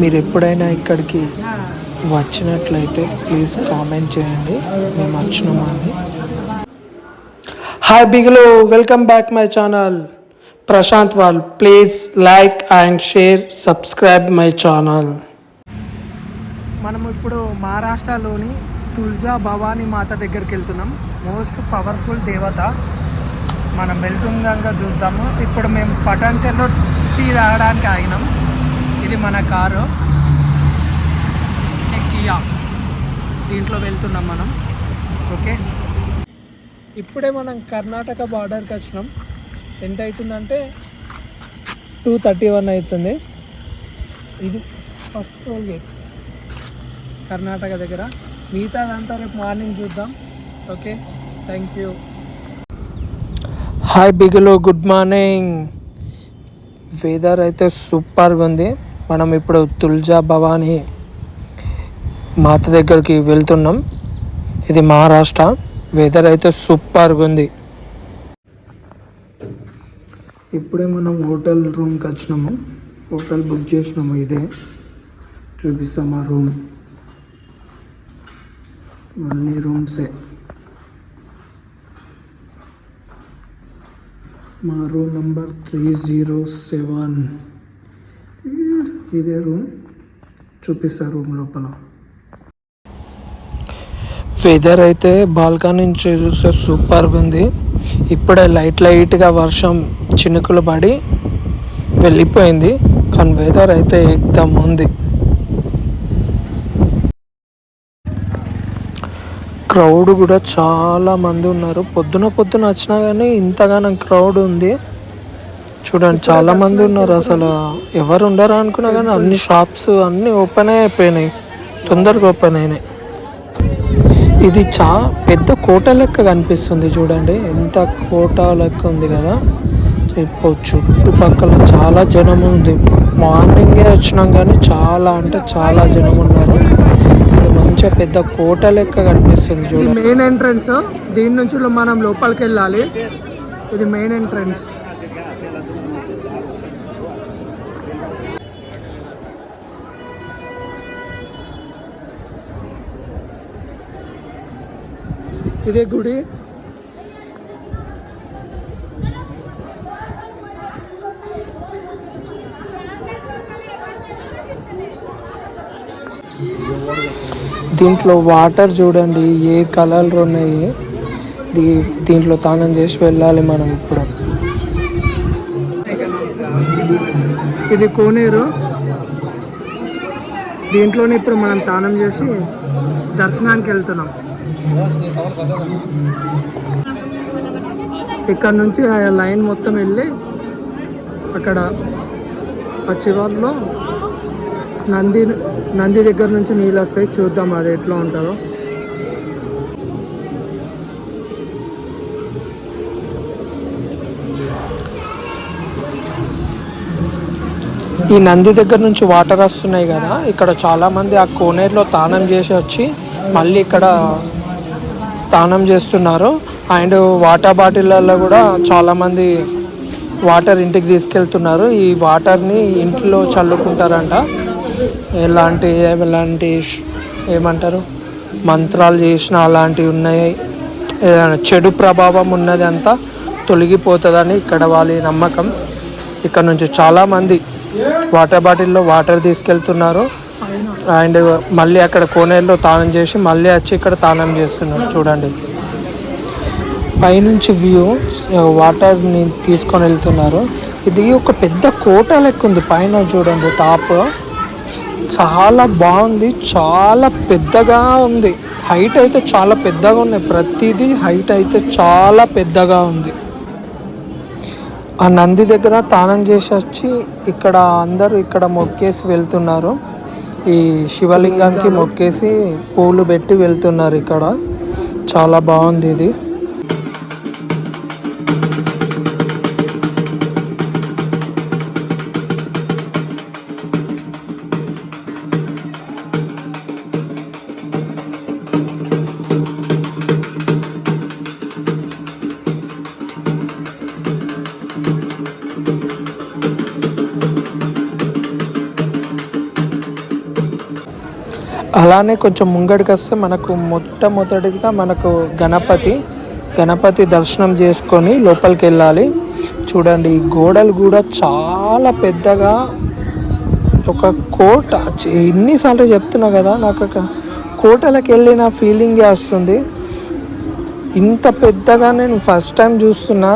మీరు ఎప్పుడైనా ఇక్కడికి వచ్చినట్లయితే ప్లీజ్ కామెంట్ చేయండి. మేము వచ్చినామా అని hi బిగులు welcome back my channel. Prashant wall please like and share subscribe my channel. మనం ఇప్పుడు మహారాష్ట్రలోని తుల్జా భవానీ మాత దగ్గరికి వెళ్తున్నాం. మోస్ట్ పవర్ఫుల్ దేవత. మనం వెళ్తుండగా చూసాము ఇప్పుడు మేము పటాన్చెర్లో టీ తాగడానికి ఆగినాం. ఇది మన కారు. కియా. దీంట్లో వెళ్తున్నాం మనం. ఓకే? ఇప్పుడే మనం కర్ణాటక బార్డర్కి వచ్చినాం. ఎంత అవుతుందంటే టూ థర్టీ వన్ అవుతుంది ఇది ఫస్ట్ టోల్ గేట్. కర్ణాటక దగ్గర. మిగతాదంతా రేపు మార్నింగ్ చూద్దాం. ఓకే? Thank you. హాయ్ బిగులు గుడ్ మార్నింగ్. వెదర్ అయితే సూపర్గా ఉంది. మనం ఇప్పుడు తుల్జా భవానీ మాత దగ్గరికి వెళ్తున్నాం. ఇది మహారాష్ట్ర. వెదర్ అయితే సూపర్గా ఉంది. ఇప్పుడే మనం హోటల్ రూమ్కి వచ్చినాము. హోటల్ బుక్ చేసినాము ఇదే. చూపిస్తాం ఆ రూమ్ అన్ని రూమ్సే మా room number three zero seven ఇదే రూమ్ చూపిస్తా రూమ్ లోపల. వెదర్ అయితే బాల్కనీ నుంచి చూస్తే సూపర్గా ఉంది. ఇప్పుడే లైట్ లైట్గా వర్షం చినుకులు పడి వెళ్ళిపోయింది. కానీ వెదర్ అయితే ఎక్దమ్ ఉంది. క్రౌడ్ కూడా చాలా మంది ఉన్నారు. పొద్దున పొద్దున వచ్చినా కానీ ఇంతగానం క్రౌడ్ ఉంది. చూడండి చాలా మంది ఉన్నారు అసలు. ఎవరు ఉండరు అనుకున్నా కానీ అన్ని షాప్స్ అన్నీ ఓపెన్ అయిపోయినాయి. తొందరగా ఓపెన్ అయినాయి. ఇది చా పెద్ద కోట లెక్క కనిపిస్తుంది చూడండి. ఎంత కోట లెక్క ఉంది కదా. ఇప్పుడు చుట్టుపక్కల చాలా జనం ఉంది. మార్నింగే వచ్చినాం కానీ చాలా అంటే చాలా జనం ఉన్నారు. ఇది మంచిగా పెద్ద కోట లెక్క కనిపిస్తుంది చూడండి. మెయిన్ ఎంట్రన్స్ దీని నుంచి మనం లోపలికి వెళ్ళాలి. ఇది మెయిన్ ఎంట్రన్స్ ఇదే గుడి. దీంట్లో వాటర్ చూడండి ఏ కలర్లు ఉన్నాయి? దీ దీంట్లో తానం చేసి వెళ్ళాలి మనం ఇప్పుడు. ఇది కోనేరు. దీంట్లోనే ఇప్పుడు మనం తానం చేసి దర్శనానికి వెళ్తున్నాం. ఇక్కడ నుంచి ఆ లైన్ మొత్తం వెళ్ళి అక్కడ ఆ నంది నంది దగ్గర నుంచి నీళ్ళు వస్తాయి. చూద్దాం అది ఎట్లా ఉంటుందో. ఈ నంది దగ్గర నుంచి వాటర్ వస్తున్నాయి కదా. ఇక్కడ చాలామంది ఆ కోనేరులో తానం చేసి వచ్చి మళ్ళీ ఇక్కడ స్నానం చేస్తున్నారు. అండ్ వాటర్ బాటిళ్ళల్లో కూడా చాలామంది వాటర్ ఇంటికి తీసుకెళ్తున్నారు. ఈ వాటర్ని ఇంట్లో చల్లుకుంటారంట. ఎలాంటి ఎలాంటి ఏమంటారు? మంత్రాలు చేసిన అలాంటివి ఉన్నాయి. ఏదైనా చెడు ప్రభావం ఉన్నది అంతా తొలగిపోతుందని ఇక్కడ వాళ్ళ నమ్మకం. ఇక్కడ నుంచి చాలామంది వాటర్ బాటిల్లో వాటర్ తీసుకెళ్తున్నారు. అండ్ మళ్ళీ అక్కడ కోనేరులో తానం చేసి మళ్ళీ వచ్చి ఇక్కడ తానం చేస్తున్నారు. చూడండి. పైనుంచి వ్యూ వాటర్ని తీసుకొని వెళ్తున్నారు. ఇది ఒక పెద్ద కోట లెక్క ఉంది. పైన చూడండి టాప్ చాలా బాగుంది. చాలా పెద్దగా ఉంది. హైట్ అయితే చాలా పెద్దగా ఉన్నాయి. ప్రతిదీ హైట్ అయితే చాలా పెద్దగా ఉంది. ఆ నంది దగ్గర తానం చేసి వచ్చి ఇక్కడ అందరూ ఇక్కడ మొక్కేసి వెళ్తున్నారు. ఈ శివలింగానికి మొక్కేసి పూలు పెట్టి వెళ్తున్నారు ఇక్కడ. చాలా బాగుంది ఇది. అలానే కొంచెం ముంగడికి వస్తే మనకు మొట్టమొదటిగా మనకు గణపతి గణపతి దర్శనం చేసుకొని లోపలికి వెళ్ళాలి చూడండి ఈ గోడలు కూడా చాలా పెద్దగా ఒక కోట. ఎన్నిసార్లు చెప్తున్నా కదా నాకు ఒక కోటలకు వెళ్ళిన ఫీలింగే వస్తుంది. ఇంత పెద్దగా నేను ఫస్ట్ టైం చూస్తున్నా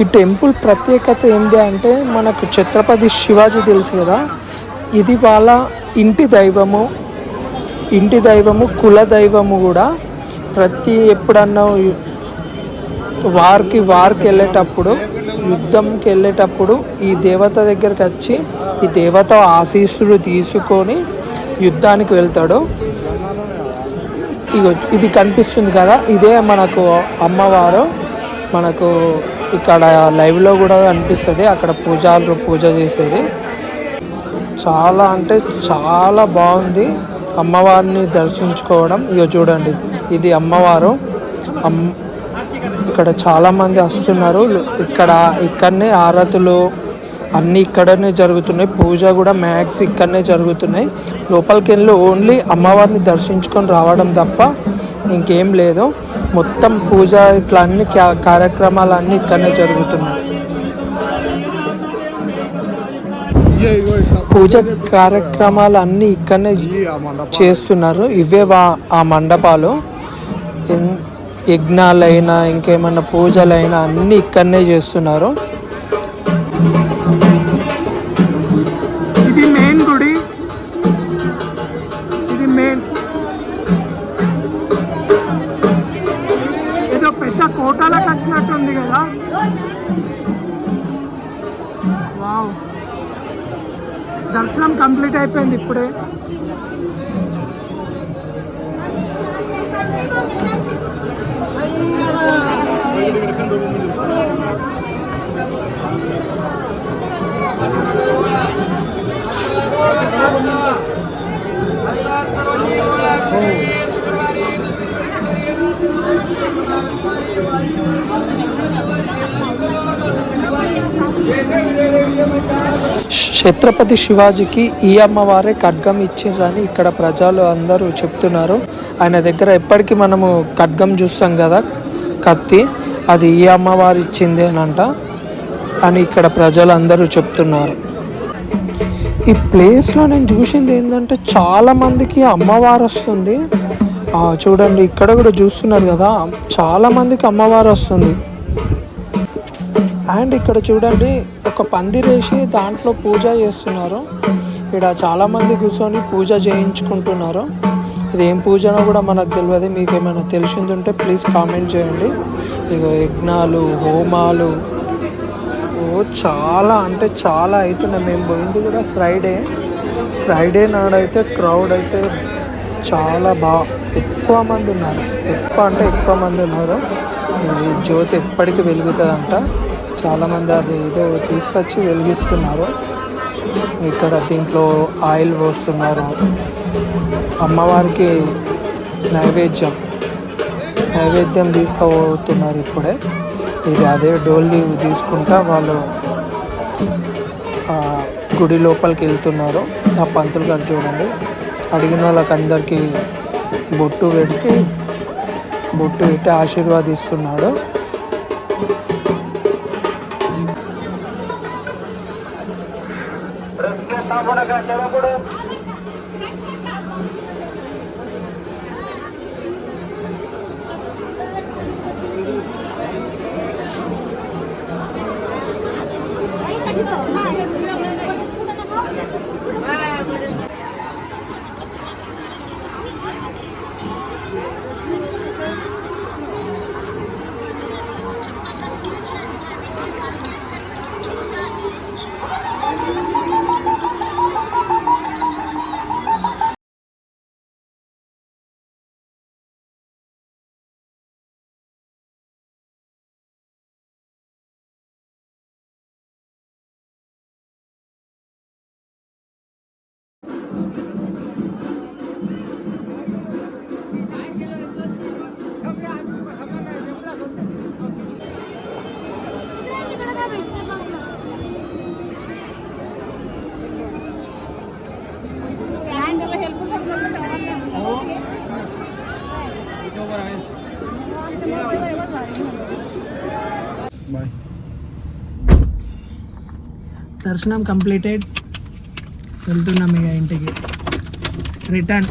ఈ టెంపుల్ ప్రత్యేకత ఏంటి అంటే మనకు ఛత్రపతి శివాజీ తెలుసు కదా? ఇది వాళ్ళ ఇంటి దైవము ఇంటి దైవము కుల దైవము కూడా ప్రతి ఎప్పుడన్నా వార్కి వార్కి వెళ్ళేటప్పుడు యుద్ధంకి వెళ్ళేటప్పుడు ఈ దేవత దగ్గరికి వచ్చి ఈ దేవత ఆశీస్సులు తీసుకొని యుద్ధానికి వెళ్తాడు. ఇది కనిపిస్తుంది కదా? ఇదే మనకు అమ్మవారు మనకు ఇక్కడ లైవ్లో కూడా కనిపిస్తుంది అక్కడ పూజలు పూజ చేసేది. చాలా అంటే చాలా బాగుంది. అమ్మవారిని దర్శించుకోవడం. ఇక చూడండి. ఇది అమ్మవారు. అమ్ ఇక్కడ చాలామంది వస్తున్నారు. ఇక్కడ ఇక్కడనే ఆరతులు అన్నీ ఇక్కడనే జరుగుతున్నాయి. పూజ కూడా మ్యాక్స్ ఇక్కడనే జరుగుతున్నాయి. లోపలికి వెళ్ళి ఓన్లీ అమ్మవారిని దర్శించుకొని రావడం తప్ప ఇంకేం లేదు. మొత్తం పూజ ఇట్లా అన్ని కార్యక్రమాలు అన్నీ ఇక్కడనే జరుగుతున్నాయి. పూజ కార్యక్రమాలు అన్నీ ఇక్కడనే చేస్తున్నారు. ఇవే వా ఆ మండపాలు. యజ్ఞాలైనా ఇంకేమన్నా పూజలైనా అన్నీ ఇక్కడనే చేస్తున్నారు. అయిపోయింది ఇప్పుడే ఛత్రపతి శివాజీకి ఈ అమ్మవారే ఖడ్గం ఇచ్చిండ్రని ఇక్కడ ప్రజలు అందరూ చెప్తున్నారు. ఆయన దగ్గర ఎప్పటికీ మనము ఖడ్గం చూస్తాం కదా కత్తి. అది ఈ అమ్మవారు ఇచ్చింది అనంట అని ఇక్కడ ప్రజలు అందరూ చెప్తున్నారు. ఈ ప్లేస్లో నేను చూసింది ఏంటంటే చాలామందికి అమ్మవారు వస్తుంది. చూడండి ఇక్కడ కూడా చూస్తున్నారు కదా చాలామందికి అమ్మవారు వస్తుంది. అండ్ ఇక్కడ చూడండి ఒక పందిరేసి దాంట్లో పూజ చేస్తున్నారు. ఇక్కడ చాలామంది కూర్చొని పూజ చేయించుకుంటున్నారు. ఇది ఏం పూజనో కూడా మనకు తెలియదు మీకు ఏమైనా తెలిసింది ఉంటే ప్లీజ్ కామెంట్ చేయండి. ఇక యజ్ఞాలు హోమాలు. ఓ చాలా అంటే చాలా అవుతున్నాయి. మేము పోయింది కూడా ఫ్రైడే. ఫ్రైడే నాడైతే క్రౌడ్ అయితే చాలా బాగా ఎక్కువ మంది ఉన్నారు. ఎక్కువ అంటే ఎక్కువ మంది ఉన్నారు. ఈ జ్యోతి ఎప్పటికీ వెలుగుతుందంట. చాలామంది అది ఏదో తీసుకొచ్చి వెలిగిస్తున్నారు. ఇక్కడ దీంట్లో ఆయిల్ పోస్తున్నారు. అమ్మవారికి నైవేద్యం. నైవేద్యం తీసుకుపోతున్నారు ఇప్పుడే. ఇది అదే డోల్ తీసుకుంటా వాళ్ళు గుడి లోపలికి వెళ్తున్నారు. ఆ పంతులు గారు చూడండి. అడిగిన వాళ్ళకి అందరికీ బొట్టు పెట్టి బొట్టు పెట్టి ఆశీర్వాదిస్తున్నాడు. దర్శనం కంప్లీటెడ్. వెళ్తున్నాం ఇక ఇంటికి. రిటర్న్.